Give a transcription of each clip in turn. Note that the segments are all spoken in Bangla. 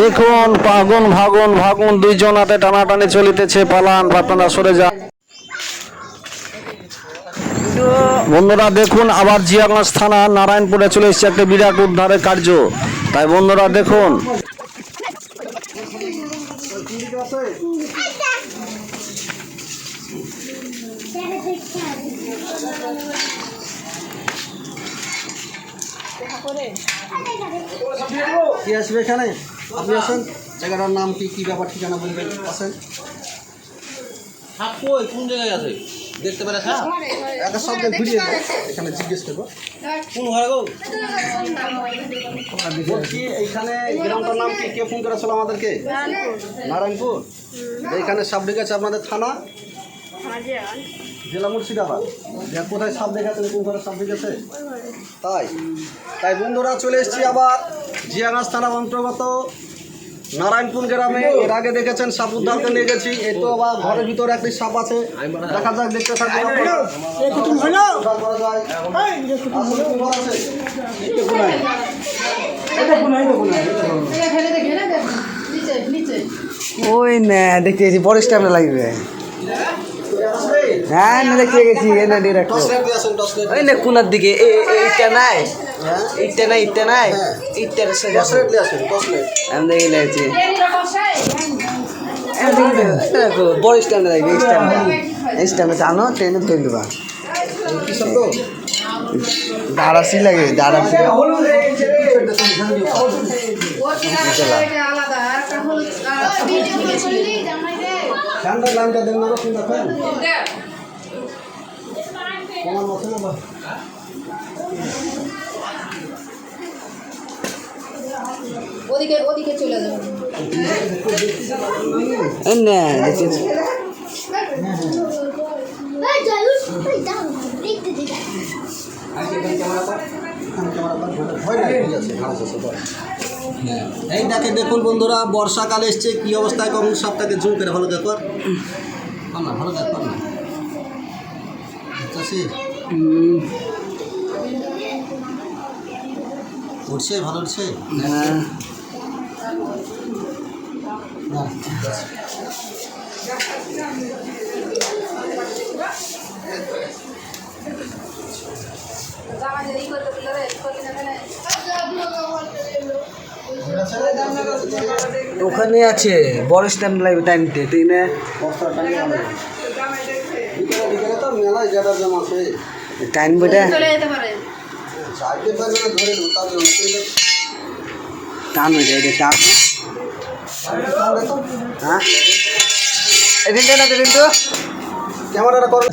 দেখুন, পাগুন, ভাগুন ভাগুন, দুইজন হাতে টানাটানি চলিতেছে, পালান আপনারা সরে যান বন্ধুরা, দেখুন, আবার জিয়াগঞ্জ থানা, নারায়ণপুরে চলে এসেছে একটা বিরাট উদ্ধারের কার্য। তাই বন্ধুরা, দেখুন। কি আসবে এখানে? আপনি আসেন। জায়গাটার নাম কি কি ব্যাপার ঠিকানা বলবেন? আসেন। সাপ কই? কোন জায়গায় আছে? দেখতে পেলে সাপ একটা শব্দে ঘুরিয়ে দেন। এখানে জিজ্ঞেস করব। কোন ঘরে গো? বলছি এইখানে গ্রামটার নাম কি? কে ফোন করেছিল আমাদেরকে? নারায়ণপুর। এইখানে সাপ ডেকেছে আপনাদের থানা? জেলা মুর্শিদাবাদ যে কোথায় সাপ দেখাচ্ছেন কোন ঘরে সাপ দেখেছে তাই। তাই বন্ধুরা চলে এসেছি আবার জিয়াগাছ থানা অন্তর্গত নারায়ণপুর গ্রামে। এর আগে দেখেছেন সাপ উদ্ধারকে নিয়ে গেছি। এই তো আবার ঘরের ভিতরে একটি সাপ আছে। দেখা যাক দেখতে থাকব। উদ্ধার করা? ওই না দেখতে বড় স্ট্যাম্পটা লাগবে। হ্যাঁ না দেখতে গেছি এ না ডিরেক্ট ওই না কোনার দিকে এইটা নাই হ্যাঁ এইটা নাই এইটা নাই হ্যাঁ। এইটার সাথে। আমি দেখে লেগেছি দেখো বড় স্ট্যান্ডে লাগবে এই স্ট্যান্ডে এই স্ট্যান্ডে টানো ট্রেনে ধরে দেবা কি শব্দ? দাঁড়াসি লাগে দাঁড়াসি ফ্যানটার লাইনটা দেন না গো, কোনটা ফ্যান? কমান না ওদিকে ওদিকে চলে যাবে না দেখেছি ঠিক আছে। এই দেখে দেখুন বন্ধুরা বর্ষাকাল এসছে কি অবস্থায় কখন সবটাকে জুম করে ভালো দেখো না ভালো দেখ না। বুঝতেছি? উঠছে ভালো উঠছে? হ্যাঁ না, ঠিক আছে। ওখানে আছে বড় স্ট্যান্ড লাগবে টাইমতে তুই না টাইম তার টান হয়ে যায় টান। হ্যাঁ? এদিন তো ক্যামেরাটা করো।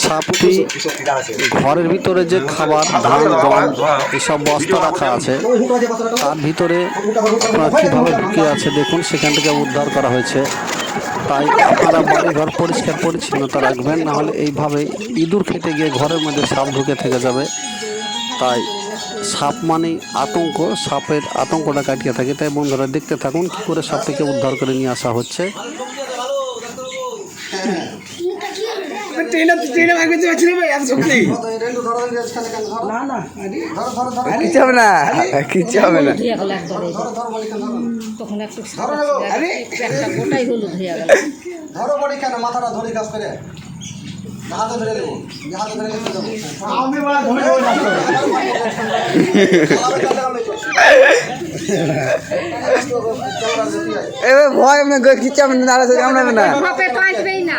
সাপটি ঘরের ভিতরে যে খাবার ধান গম এসব বস্তা রাখা আছে তার ভিতরে কীভাবে ঢুকে আছে দেখুন সেখান থেকে উদ্ধার করা হয়েছে তাই আপনারা বাড়ি ঘর পরিষ্কার পরিচ্ছন্নতা রাখবেন নাহলে এইভাবে ইঁদুর খেতে গিয়ে ঘরের মধ্যে সাপ ঢুকে থেকে যাবে তাই সাপ মানেই আতঙ্ক সাপের আতঙ্কটা কাটিয়ে থাকে তাই বন্ধুরা দেখতে থাকুন কী করে সাপটিকে উদ্ধার করে নিয়ে আসা হচ্ছে ট্রেনে ট্রেনে ভাগ করতে পারছি না ভাই এত শক্তি হবে হবে তখন একটু গোটাই হলুদ হয়ে গেল। ধরো কেন? মাথাটা ধরে কাজ করে। আমি ভয় কিচ্ছু হবে না।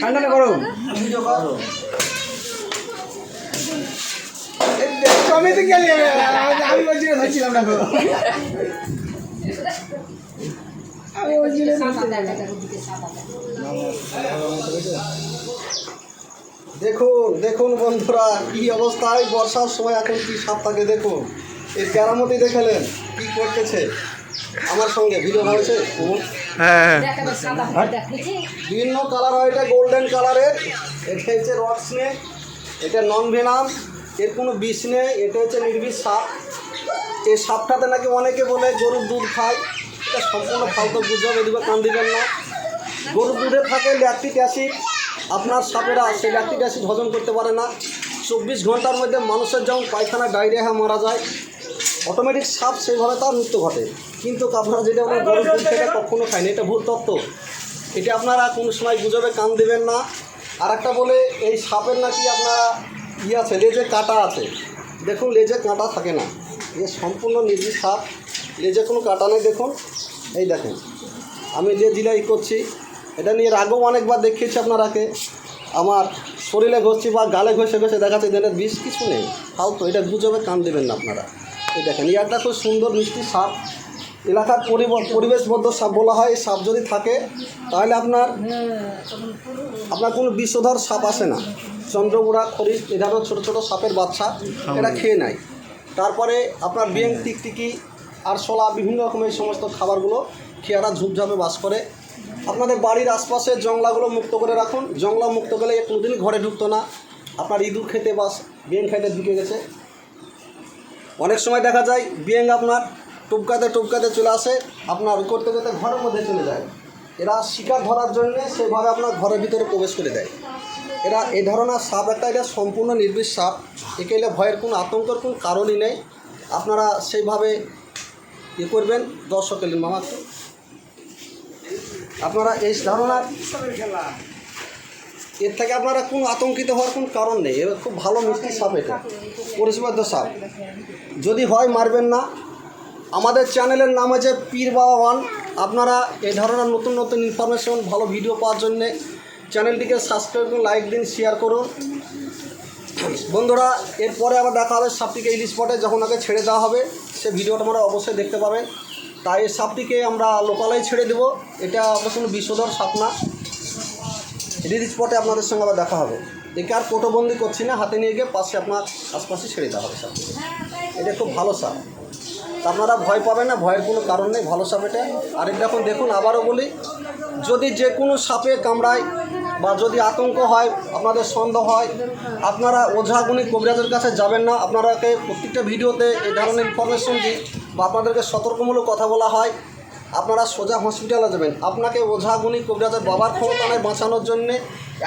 ঠান্ডা না আমি তো গেলি আমি বলছি ধরছিলাম না আমি বলছি না দেখুন দেখুন বন্ধুরা, কি অবস্থায়? বর্ষার সময় এখন কি সাপ থাকে? দেখুন। এই কেরামতি দেখালেন কি করতেছে? আমার সঙ্গে ভিডিও হয়েছে? বিভিন্ন কালার হয় এটা গোল্ডেন কালারের এটা হচ্ছে রক স্নেক এটা নন ভেনাম এর কোনো বিষ নেই এটা হচ্ছে নির্বিষ সাপ। এই সাপটাতে নাকি অনেকে বলে গরুর দুধ খায়। এটা সম্পূর্ণ ফালতু গুজব এদিকে কান দিবেন না। গরুর দুধে থাকে ল্যাকটিক অ্যাসিড আপনার সাপেরা সেই ল্যাকটিক অ্যাসিড হজম করতে পারে না। চব্বিশ ঘণ্টার মধ্যে মানুষের যেমন পায়খানা ডায়রিয়া মারা যায় অটোমেটিক সাপ সেইভাবে তার মৃত্যু ঘটে। কিন্তু আপনারা যেটা বলেন গরুর দুধ থেকে কখনো খায়নি এটা ভুল তত্ত্ব। এটা আপনারা কোনো সময় গুজবে কান দেবেন না। আর একটা বলে এই সাপের নাকি আপনারা ইয়ে আছে লেজে কাঁটা আছে। দেখুন লেজে কাঁটা থাকে না। যে সম্পূর্ণ নির্জীব সাপ। লেজে কোনো কাঁটা নেই দেখুন। এই দেখেন আমি যে জিলাই করছি এটা নিয়ে এর আগেও অনেকবার দেখিয়েছি আপনারাকে। আমার শরীরে ঘষছি বা গালে ঘষে ঘষে দেখাচ্ছে দেনের বিষ কিছু নেই। ফালতু এটা গুজবে কান দেবেন না আপনারা। দেখেন একটা খুব সুন্দর মিষ্টি সাপ এলাকার পরিব- পরিবেশবদ্ধ সাপ বলা হয় এই সাপ যদি থাকে তাহলে আপনার আপনার কোনো বিষধর সাপ আসে না। চন্দ্রগুড়া খরিশ এ ধরনের ছোটো ছোটো সাপের বাচ্চা এরা খেয়ে নেয়। তারপরে আপনার বিয়েং টিকটিকি আর আরশোলা বিভিন্ন রকমের সমস্ত খাবারগুলো খেয়ে এরা ঝুপঝাপে বাস করে। আপনাদের বাড়ির আশপাশে জংলাগুলো মুক্ত করে রাখুন। জংলা মুক্ত করলে কোনোদিনই ঘরে ঢুকতো না। আপনার ইঁদুর খেতে বাস বিয়েং খেতে ঢুকে গেছে। অনেক সময় দেখা যায় বিয়েং আপনার টুপকাতে টুপকাতে চলে আসে, আপনার করতে করতে ঘরের মধ্যে চলে যায়। এরা শিকার ধরার জন্য সেভাবে আপনার ঘরের ভিতরে প্রবেশ করে দেয়। এরা এ ধরনের সাপ একটা, এটা সম্পূর্ণ নির্বিষ সাপ। একে এলে ভয়ের কোনো আতঙ্কের কোনো কারণই নেই। আপনারা সেইভাবে ইয়ে করবেন, দর্শক এলেন মামা আপনারা এই ধারণার এর থেকে আপনারা কোনো আতঙ্কিত হওয়ার কোনো কারণ নেই। এবার খুব ভালো মিষ্টি সাপ এটা। পরিষেবাধ্য সাপ। যদি হয় মারবেন না। আমাদের চ্যানেলের নাম আছে পীর বাবা ওয়ান। আপনারা এই ধরনের নতুন নতুন ইনফরমেশন ভালো ভিডিও পাওয়ার জন্যে চ্যানেলটিকে সাবস্ক্রাইব করুন লাইক দিন শেয়ার করুন। বন্ধুরা, এরপরে আবার দেখা হবে সাপটিকে ইলিশ স্পটে যখন ওকে ছেড়ে দেওয়া হবে, সে ভিডিওটা আমরা অবশ্যই দেখতে পাবেন তাই এই সাপটিকে আমরা লোকালয়ে ছেড়ে দেবো। এটা কোনো বিশ্বধর সাপ না। রিলিজ স্পটে আপনাদের সঙ্গে আবার দেখা হবে। একে আর কোটোবন্দি করছি না, হাতে নিয়ে গিয়ে পাশে আপনার আশপাশে ছেড়ে দেওয়া হবে সাপটিকে এটা খুব ভালো সাপ। আপনারা ভয় পাবেন না, ভয়ের কোনো কারণ নেই, ভালো সাপ এটা। আর এটা এখন দেখুন, আবারও বলি, যদি যে কোনো সাপে কামড়ায় বা যদি আতঙ্ক হয়, আপনাদের সন্দেহ হয়, আপনারা ওঝাগুনি কবিরাজের কাছে যাবেন না। আপনারাকে প্রত্যেকটা ভিডিওতে এই ধরনের ইনফরমেশন দিই বা আপনাদেরকে সতর্কমূলক কথা বলা হয়। আপনারা সোজা হসপিটালে যাবেন। আপনাকে ওঝাগুনি কবিরাজের বাবার ক্ষমতা নয় বাঁচানোর জন্যে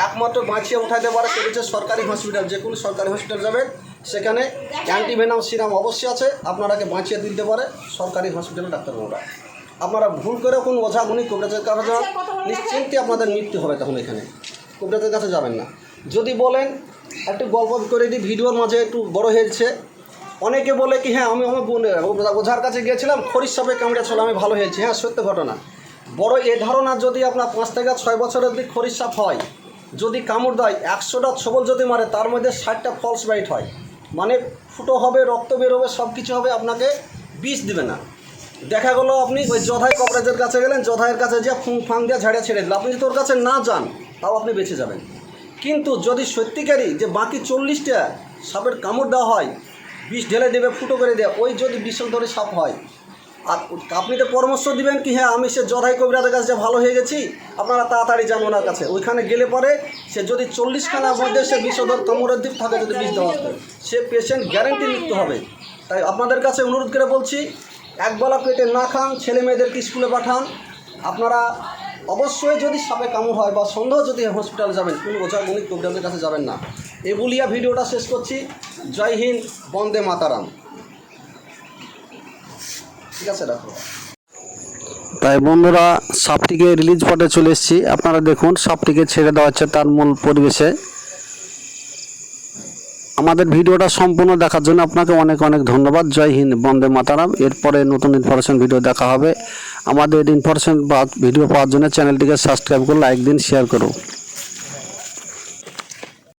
একমাত্র বাঁচিয়ে উঠাইতে পারে সেটা হচ্ছে সরকারি হসপিটাল যে কোনো সরকারি হসপিটাল যাবেন সেখানে অ্যান্টিভেনাম সিরাম অবশ্যই আছে আপনারাকে বাঁচিয়ে দিতে পারে সরকারি হসপিটালে ডাক্তারবাবুরা। আপনারা ভুল করে কোন ওঝাগুনি কবিরাজের কাছে যান নিশ্চিন্তে আপনাদের মৃত্যু হবে তখন এখানে। কবিরাজের কাছে যাবেন না। যদি বলেন একটু গল্প করে দিই ভিডিওর মাঝে একটু বড় হয়েছে। অনেকে বলে কি হ্যাঁ আমি আমার বোনের ওঝার কাছে গিয়েছিলাম, খরিশ সাপে কামড়েছিল আমি ভালো হয়েছি। হ্যাঁ সত্য ঘটনা। বড় এ ধারণা যদি আপনার পাঁচ থেকে ছয় বছরের দিক খরিশ সাপ হয়, যদি কামড় দেয়, একশোটা ছবল যদি মারে, তার মধ্যে ষাটটা ফলস বাইট হয়। মানে ফুটো হবে, রক্ত বেরোবে সব কিছু হবে আপনাকে বিষ দিবে না। দেখা গেলো আপনি ওই জধাই কবরেজের কাছে গেলেন, জধাইয়ের কাছে যে ফুং ফাং দিয়ে ঝাড়িয়ে ছেড়ে দিল আপনি যদি ওর কাছে না যান, তাও আপনি বেঁচে যাবেন। কিন্তু যদি সত্যিকারই যে বাকি চল্লিশটা সাপের কামড় দেওয়া হয় বিষ ঢেলে দেবে, ফুটো করে দেয় ওই যদি বিশাল ধরে সাপ হয়। আর আপনি তো পরামর্শ দিবেন কি হ্যাঁ আমি সে জধাই কবিরাজের কাছে যে ভালো হয়ে গেছি, আপনারা তাড়াতাড়ি যান ওনার কাছে। ওইখানে গেলে পরে সে যদি চল্লিশখানার মধ্যে সে বিষধর দিক থাকে, যদি বিষ দেওয়া সে পেশেন্ট গ্যারেন্টি মৃত্যু হবে। তাই আপনাদের কাছে অনুরোধ করে বলছি, একবেলা পেটে না খান, ছেলে মেয়েদেরকে স্কুলে পাঠান। আপনারা অবশ্যই যদি সাপে কামড় হয় বা সন্দেহ যদি হসপিটালে যাবেন, কোনো ওঝা গণিত কবিরাজের কাছে যাবেন না। এ বলিয়া ভিডিওটা শেষ করছি। জয় হিন্দ, বন্দে মাতারাম। ঠিক আছে, রাখো। তাই বন্ধুরা, সাপটিকে রিলিজ পটে চলে এসেছি। আপনারা দেখুন, সাপটিকে ছেড়ে দেওয়া হচ্ছে তার মূল পরিবেশে। আমাদের ভিডিওটা সম্পূর্ণ দেখার জন্য আপনাকে অনেক অনেক ধন্যবাদ। জয় হিন্দ, বন্দে মাতারাম। এরপরে নতুন ইনফরমেশন ভিডিও দেখা হবে। আমাদের ইনফরমেশন বা ভিডিও পাওয়ার জন্য চ্যানেলটিকে সাবস্ক্রাইব করে লাইক দিন শেয়ার করুন।